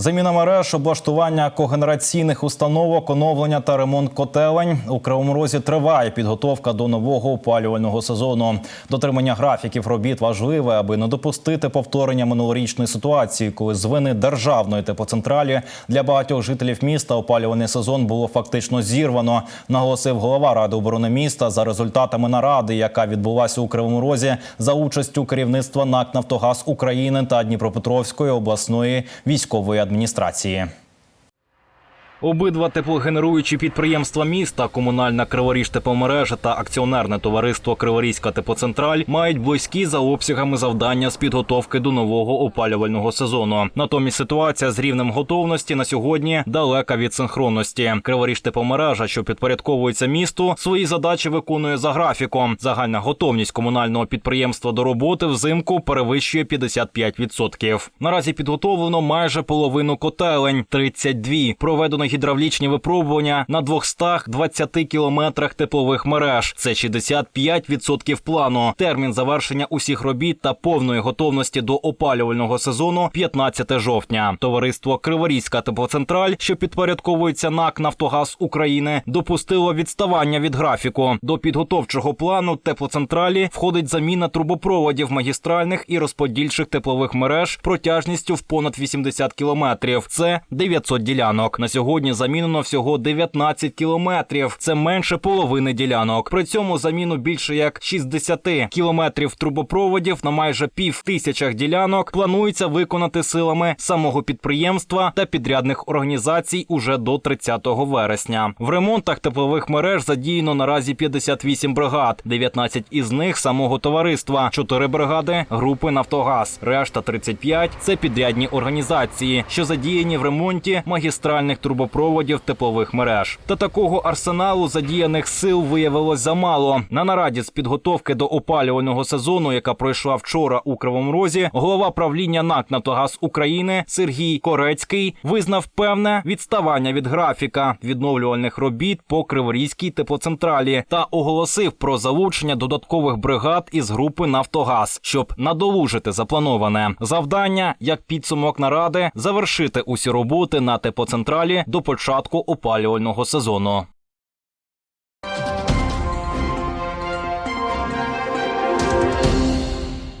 Заміна мереж, облаштування когенераційних установок, оновлення та ремонт котелень у Кривому Розі триває підготовка до нового опалювального сезону. Дотримання графіків робіт важливе, аби не допустити повторення минулорічної ситуації, коли з вини державної теплоцентралі для багатьох жителів міста опалювальний сезон було фактично зірвано. Наголосив голова ради оборони міста за результатами наради, яка відбулася у Кривому Розі за участю керівництва НАК Нафтогаз України та Дніпропетровської обласної військової адміністрації адміністрації. Обидва теплогенеруючі підприємства міста, комунальна Криворіж тепломережа та акціонерне товариство Криворізька теплоцентраль мають близькі за обсягами завдання з підготовки до нового опалювального сезону. Натомість ситуація з рівнем готовності на сьогодні далека від синхронності. Криворіж тепломережа, що підпорядковується місту, свої задачі виконує за графіком. Загальна готовність комунального підприємства до роботи взимку перевищує 55%. Наразі підготовлено майже половину котелень 32. Проведено гідравлічні випробування на 220 кілометрах теплових мереж. Це 65% плану. Термін завершення усіх робіт та повної готовності до опалювального сезону 15 жовтня. Товариство Криворізька теплоцентраль, що підпорядковується НАК Нафтогаз України, допустило відставання від графіку. До підготовчого плану теплоцентралі входить заміна трубопроводів магістральних і розподільчих теплових мереж протяжністю в понад 80 кілометрів. Це 900 ділянок. На сьогодні замінено всього 19 кілометрів. Це менше половини ділянок. При цьому заміну більше як 60 кілометрів трубопроводів на майже пів тисячах ділянок планується виконати силами самого підприємства та підрядних організацій уже до 30 вересня. В ремонтах теплових мереж задіяно наразі 58 бригад, 19 із них самого товариства, 4 бригади групи Нафтогаз. Решта 35 – це підрядні організації, що задіяні в ремонті магістральних трубопроводів теплових мереж. Та такого арсеналу задіяних сил виявилось замало. На нараді з підготовки до опалювального сезону, яка пройшла вчора у Кривому Розі, голова правління НАК «Нафтогаз України Сергій Корецький визнав певне відставання від графіка відновлювальних робіт по Криворізькій теплоцентралі та оголосив про залучення додаткових бригад із групи Нафтогаз, щоб надолужити заплановане завдання як підсумок наради завершити усі роботи на теплоцентралі початку опалювального сезону.